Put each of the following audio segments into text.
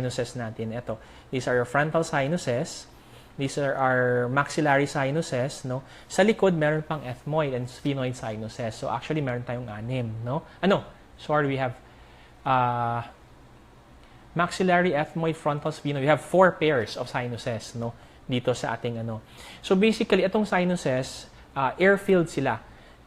sinuses natin. Ito, these are your frontal sinuses. These are our maxillary sinuses, no? Sa likod, meron pang ethmoid and sphenoid sinuses. So actually, meron tayong anim, no? Ano? Sorry, we have uh, maxillary, ethmoid, frontal, sphenoid. We have four pairs of sinuses, no? Dito sa ating ano. So basically, itong sinuses, uh, air-filled sila.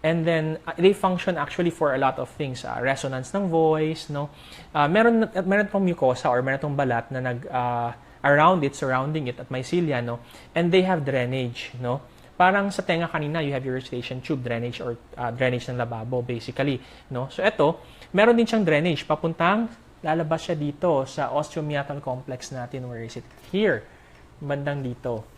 And then, uh, they function actually for a lot of things. Uh, resonance ng voice, no? Uh, meron, meron pong mucosa or meron tong balat na nag, uh, around it, surrounding it at mycelia, no? And they have drainage, no? Parang sa tenga kanina, you have your eustachian tube drainage or uh, drainage ng lababo, basically, no? So, ito, meron din siyang drainage. Papuntang, lalabas siya dito sa osteomeatal complex natin. Where is it? Here. Bandang dito.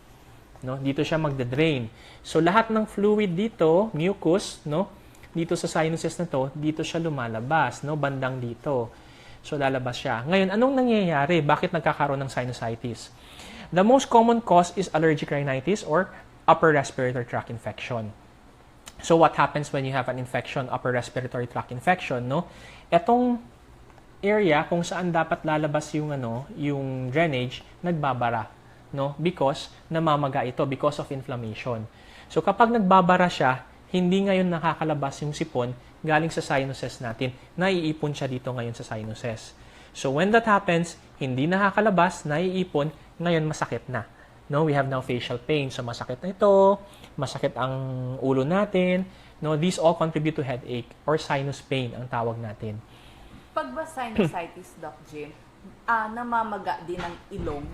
No? Dito siya magde-drain. So lahat ng fluid dito, mucus, no? Dito sa sinuses na to, dito siya lumalabas, no? Bandang dito. So lalabas siya. Ngayon, anong nangyayari? Bakit nagkakaroon ng sinusitis? The most common cause is allergic rhinitis or upper respiratory tract infection. So what happens when you have an infection, upper respiratory tract infection, no? Etong area kung saan dapat lalabas yung ano, yung drainage, nagbabara no? Because namamaga ito because of inflammation. So kapag nagbabara siya, hindi ngayon nakakalabas yung sipon galing sa sinuses natin. Naiipon siya dito ngayon sa sinuses. So when that happens, hindi nakakalabas, naiipon, ngayon masakit na. No, we have now facial pain. So masakit na ito, masakit ang ulo natin. No, these all contribute to headache or sinus pain ang tawag natin. Pag ba sinusitis, Doc Jim, ah, namamaga din ang ilong?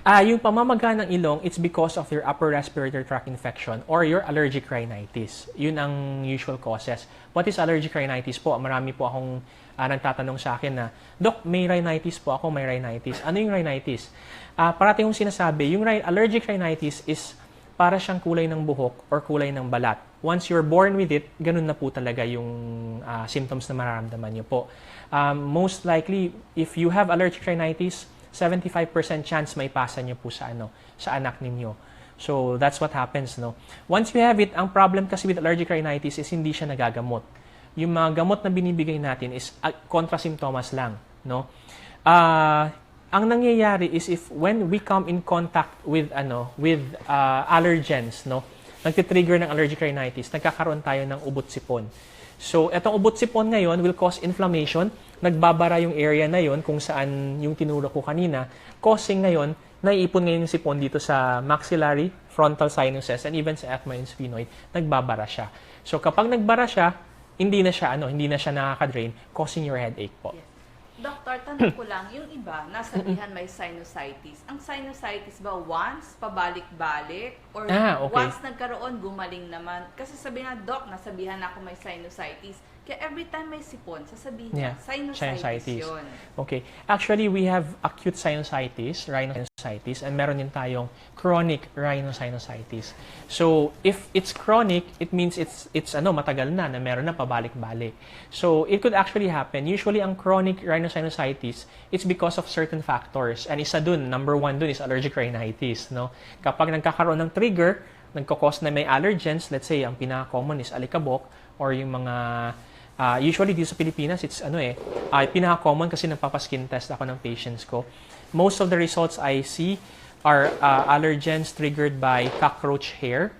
Ah, yung pamamaga ng ilong, it's because of your upper respiratory tract infection or your allergic rhinitis. Yun ang usual causes. What is allergic rhinitis po? Marami po akong ah, nagtatanong sa akin na, Dok, may rhinitis po ako, may rhinitis. Ano yung rhinitis? Ah, parating yung sinasabi, yung allergic rhinitis is para siyang kulay ng buhok or kulay ng balat. Once you're born with it, ganun na po talaga yung ah, symptoms na mararamdaman niyo po. Um, most likely, if you have allergic rhinitis, 75% chance may pasa niyo po sa ano, sa anak ninyo. So that's what happens, no. Once you have it, ang problem kasi with allergic rhinitis is hindi siya nagagamot. Yung mga gamot na binibigay natin is uh, kontrasymptomas lang, no. Ah, ang nangyayari is if when we come in contact with ano, with uh, allergens, no, nagtitrigger ng allergic rhinitis, nagkakaroon tayo ng ubot sipon. So, etong ubot sipon ngayon will cause inflammation. Nagbabara yung area na yon kung saan yung tinuro ko kanina. Causing ngayon, naiipon ngayon yung sipon dito sa maxillary, frontal sinuses, and even sa ethmoid and sphenoid. Nagbabara siya. So, kapag nagbara siya, hindi na siya, ano, hindi na siya nakaka-drain, causing your headache po. Yes. Doktor, tanong ko lang, yung iba, nasabihan may sinusitis. Ang sinusitis ba once, pabalik-balik? Or Ah, okay. once nagkaroon, gumaling naman? Kasi sabihin na, Doc, nasabihan ako may sinusitis. Kaya every time may sipon, sasabihin niya, Yeah, sinusitis, sinusitis. yun. Okay. Actually, we have acute sinusitis, rhinosinusitis, and meron din tayong chronic rhinosinusitis. So, if it's chronic, it means it's it's ano matagal na na meron na pabalik-balik. So, it could actually happen. Usually, ang chronic rhinosinusitis, it's because of certain factors. And isa dun, number one dun is allergic rhinitis, no? Kapag nagkakaroon ng trigger, nagkakos na may allergens, let's say, ang pinaka-common is alikabok, or yung mga Ah, usually dito sa Pilipinas, it's ano eh, uh, pinaka-common kasi nagpapaskin test ako ng patients ko. Most of the results I see are uh, allergens triggered by cockroach hair,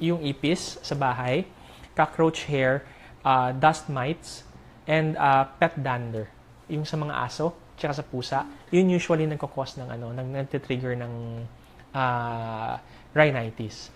yung ipis sa bahay, cockroach hair, uh, dust mites, and uh, pet dander, yung sa mga aso, tsaka sa pusa. Yun usually nagkakos ng ano, nag nagtitrigger ng uh, rhinitis.